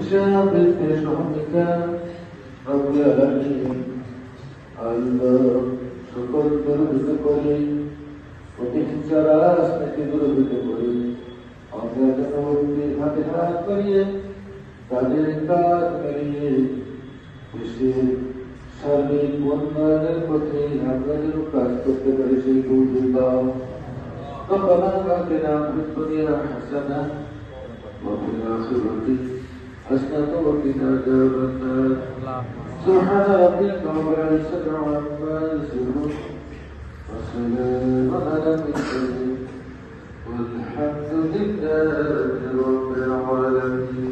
شاغل في شحنك رب العالمين আল্লাহ সকল দুর্ভিত করে প্রতিহিংসা রাজনীতি দুর্ভিত করে আমরা যেন ভক্তির হাতে হাত করিয়ে তাদের কাজ করিয়ে দেশের সার্বিক উন্নয়নের পথে আমরা যেন কাজ করতে পারি সেই কৌশল দাও ربنا آتنا في الدنيا حسنة وفي الآخرة حسنة وقنا عذاب النار سبحان ربك رب العزة عما يصفون وسلام على المرسلين والحمد لله رب العالمين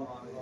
online.